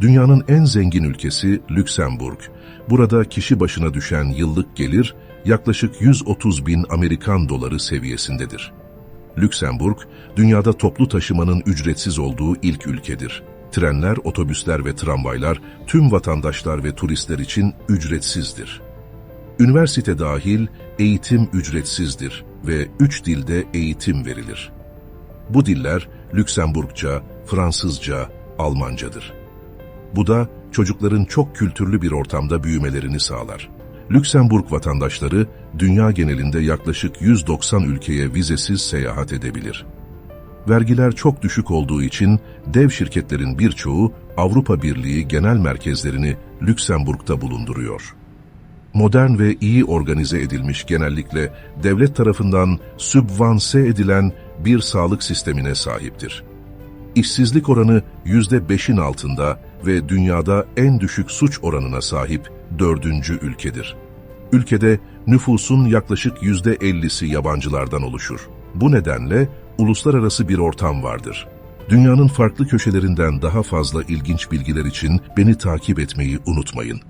Dünyanın en zengin ülkesi Lüksemburg. Burada kişi başına düşen yıllık gelir yaklaşık 130 bin Amerikan doları seviyesindedir. Lüksemburg, dünyada toplu taşımanın ücretsiz olduğu ilk ülkedir. Trenler, otobüsler ve tramvaylar tüm vatandaşlar ve turistler için ücretsizdir. Üniversite dahil eğitim ücretsizdir ve üç dilde eğitim verilir. Bu diller Lüksemburgca, Fransızca, Almancadır. Bu da çocukların çok kültürlü bir ortamda büyümelerini sağlar. Lüksemburg vatandaşları dünya genelinde yaklaşık 190 ülkeye vizesiz seyahat edebilir. Vergiler çok düşük olduğu için dev şirketlerin birçoğu Avrupa Birliği genel merkezlerini Lüksemburg'da bulunduruyor. Modern ve iyi organize edilmiş genellikle devlet tarafından sübvanse edilen bir sağlık sistemine sahiptir. İşsizlik oranı %5'in altında ve dünyada en düşük suç oranına sahip dördüncü ülkedir. Ülkede nüfusun yaklaşık %50'si yabancılardan oluşur. Bu nedenle uluslararası bir ortam vardır. Dünyanın farklı köşelerinden daha fazla ilginç bilgiler için beni takip etmeyi unutmayın.